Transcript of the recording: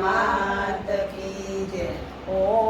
માત કી જય. ઓ